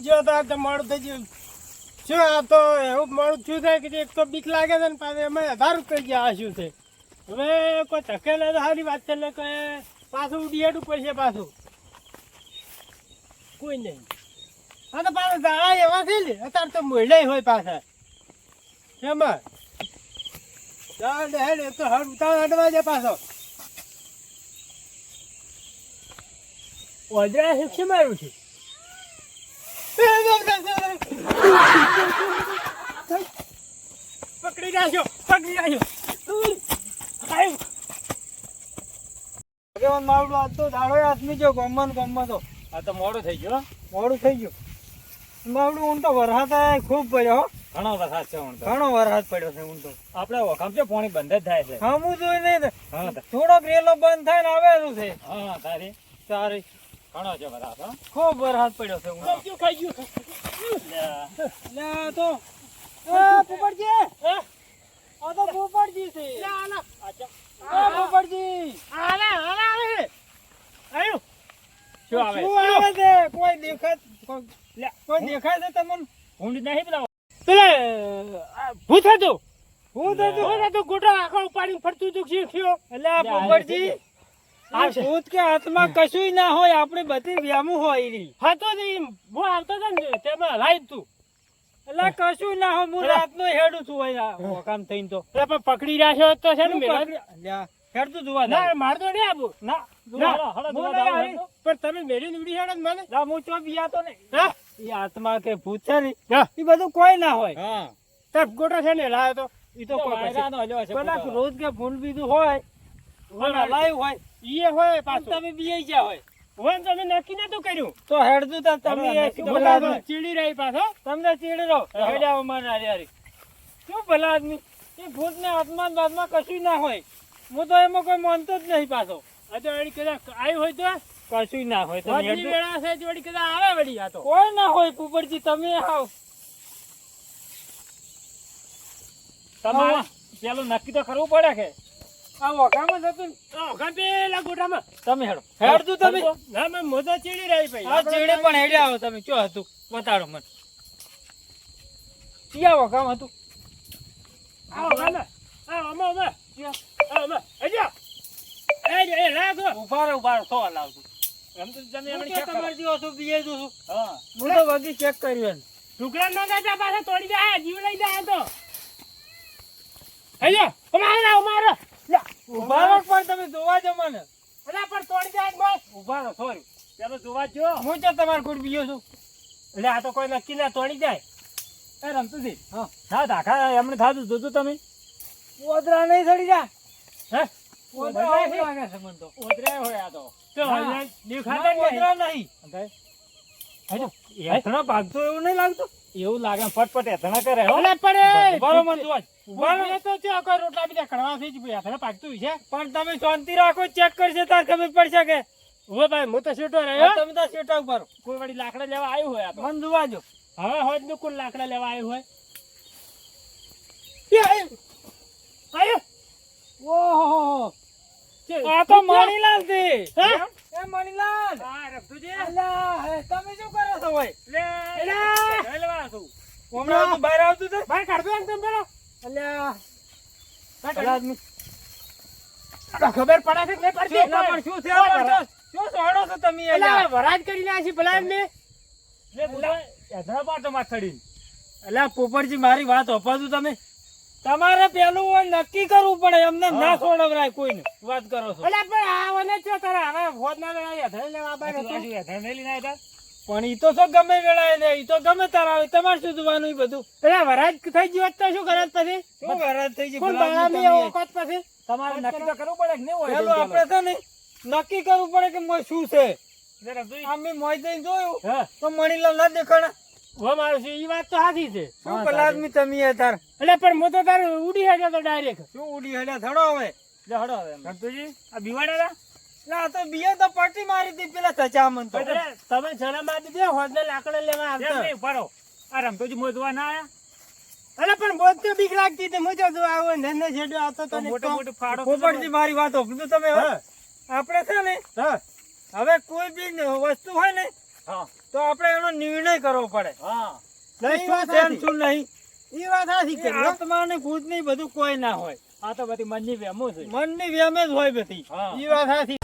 જો થઈ ગયું. શું આ તો એવું મોડું થયું થાય કે એક તો બીક લાગે છે ને પાછું એમાં અધાર કરી ગયા શું છે? હવે કોઈ ધકેલે તો સારી વાત છે ને કે પાછું ઉડીએડું પડશે પાછું. કોઈ નહીં. હા તો પાછા દાડા અત્યારે તો મોડ્યા હોય પાછા. એમાં. ચાલ હેડ પાછો. ઓજરા શિક્ષી મારું છે? પકડી રાખ્યો પકડી રાખ્યો આવ્યું. માવડું આજ તો દાડો આદમી જો ગમન ગમન તો. આ તો મોડું થઈ ગયું મોડું થઈ ગયું. માવડું ઊંટો વરસાદ ખૂબ પડ્યો ઘણો વરસાદ છે હું ઘણો વરસાદ પડ્યો છે ઊંટો આપણે વખામ છે પાણી બંધ જ થાય છે. જોઈ નહીં હા તા- થોડોક રેલો બંધ થાય ને આવેલું છે? હા તારી. તારે. ઘણો છે વરસાદ હો. ખૂબ વરસાદ પડ્યો છે ઊંટો ખાઈ ગયું, ખાઈ ગયું. લ્યા. લે તો પોપટજી હે? આ તો પોપટજી છે. આલા. આચા. એ પોપટજી આલે, આલે, આલે. આવ્યું. શું આવે? શું આવે છે? કોઈ દેખાય કોઈ- દેખાય છે તમને? ઊંડ નહીં પેલા પેલે ભૂત હતું. હું તો ભૂત હતું. ગોટો આખો ઉપાડીને ફરતું હતું શીખ્યો એટલે પોપટજી ભૂત કે હાથમાં કશું ના હોય આપણે બધી વ્યામું હોય હતો ને હું આવતો હતો ને તેમાં લાઈ તું. એટલે કશું ના હું રાતનો હેડું છું અહીંયા. કામ થઈને તો. એટલે પણ પકડી રાખ્યો તો છે ને હેડતું જોવા ના. માર તો નહીં આવું. ના ના, જોવા- હળો હું જોવા નહીં દાવ આવી. હેડો. પણ તમે મેળીને ઉડી હેડો મને. લા, હું ચો બિયાતો ને એ હાથમાં કે ભૂત છે ને એ બધું કોઈ ના હોય. તાર ગોટો છે ને લાયો તો. એ તો રોજ કે ફૂલ બીજું હોય હોય ઈએ હોય પાછું. તમે બીયાઈ ગયા હોય. હોય ને તમે નક્કી નતું કર્યું. તો હેડતું તા તમે. ચીડી રહી પાછો. તમને ચીડી રહો. હેડ્યા અમારે હારી. શું ભલા આદમી? એ ભૂત ને હાથમાં ને કશું ના હોય. હું તો એમાં કોઈ માનતો જ નહીં પાછો. હજુ વળી કદાચ આવ્યું હોય તો? કશું ના હોય. તમે વેળા છે વળી કદાચ આવે વળી આ તો. કોઈ ના હોય કુબરજી તમે આવ તમારે પેલું નક્કી તો કરવું પડે કે? આ વખામાં જતું. આ વખત પેલા ગોટામાં તમે હેડો. હેડતું તમે? ના મેં મોઢા ચીડી રહી ભાઈ. આ ચેડે પણ હેડ્યા આવો તમે. શું હતું? બતાડો મને. ક્યાં વખામ હતું? આ વખત આ અમે અમે આ અમે હજો એ રાખો ઊભા રહો ઊભા રહો. સો લાવતું એમ તો તમે છું હા. હું તો વગી ચેક કર્યું ઢોકળા ન ગાતા પાછા તોડી જાય જીવ લઈ જાય તો. હજો અમારે અમારે. ઊભા રહો પણ તમે જોવા જો મને. અલા પણ તોડી જાય બસ. ઊભા રહો સોરી ચાલો જોવા જો હું છે તમારે ગુડ બીજો છું. એટલે આ તો કોઈ નક્કી ના તોડી જાય. એ રમતુજી. હા. હા ધાખા એમને થાતું જોતું તમે. ઓદરા નહીં સડી જા. હે? ઓદરા ઓદરા લાગે છે મને તો. ઓદરા હોય આ તો. તો. દેખાતા ઓદરા નહીં. નહીં હજુ એથણા ભાગતો એવું નહીં લાગતું. એવું લાગે ફટફટ એથણા કરે હો. પડે મને જોવા જ. તો છે કોઈ રોટલા બીજા કડવાથી જ ભાઈ એથણા પાકતું છે. પણ તમે શાંતિ રાખો ચેક કરશે તાર ખબર પડશે કે ઓ ભાઈ હું તો છૂટો રહ્યો. તમે તો શેટા ઉપર. કોઈ વળી લાકડા લેવા આવ્યું હોય આ મન જોવા જો હવે હોયનું કોઈ લાકડા લેવા આવ્યું હોય. આવ્યું ઓહો આ તો મણીલાલ છે? એ મણીલાલ. હા, રફતુજી. અલા, હે, તમે શું કરો છો ભાઈ? લે, લે, છું. તું બહાર આવતું એમ તમે પેલો. અલ્યા ખબર પડે છે કે પડતી? પણ શું છે શું સોડો છો તમે અલ્યા? વરાજ કરી નાખી ભલા એમને. લે, બોલા, એધડા પાડતો માથડીને. અલ્યા, પોપટજી મારી વાત હોપાતું તમે તમારે પેલું નક્કી કરવું પડે એમને ના છોડવરાય કોઈને વાત કરો છો એટલે પણ આ વને છે તારે હવે ફોજ ના લેવા નતું. પણ ઈ તો શું ગમે વેળાએ લે ઈ તો ગમે તાર આવે તમારે શું જોવાનું ઈ બધું? એટલે વરાજ થઈ ગયો તો શું કરે પછી? શું વરાજ થઈ ગયો? કોણ બહારની આદમી પછી? તમારે નક્કી તો કરવું પડે કે નહીં હોય હેલો આપણે છે ને નક્કી કરવું પડે કે મોય શું છે? અમે મોય જઈને જોયું તો મણીલાલ ના દેખાણા. હો મારું છે ઈ વાત તો સાચી છે. શું પલાદમી તમી એ તાર? એટલે પણ હું તો તાર ઉડી હેડ્યો તો ડાયરેક્ટ શું ઉડી હેડ્યા? થડો હવે. લે હડો હવે રમતુજી આ બીવાડેલા લે તો બીએ તો પટ્ટી મારી હતી પેલા સચામન તો. તમે જણા આપી દીધી હોદ ને લાકડા લેવા આવતા. પરો આ રમતોજી મોજવા ના આયા. અરે પણ બોધ તો બીક લાગતી હતી મોજો જો આવો ને છેડ્યો આવતો તો મોટો મોટો ફાડો પોપટજી મારી વાત હોભળો તમે હવે આપણે છે ને હવે કોઈ બી વસ્તુ હોય ને તો આપણે એનો નિર્ણય કરવો પડે. હા. નહીં, શું વાત સાચી. નહીં. એ હો. આત્મા ને ભૂતની બધું કોઈ ના હોય. આ તો બધી મનની વેમો છે. મનની વેમે જ હોય બધી. એ વાત સાચી.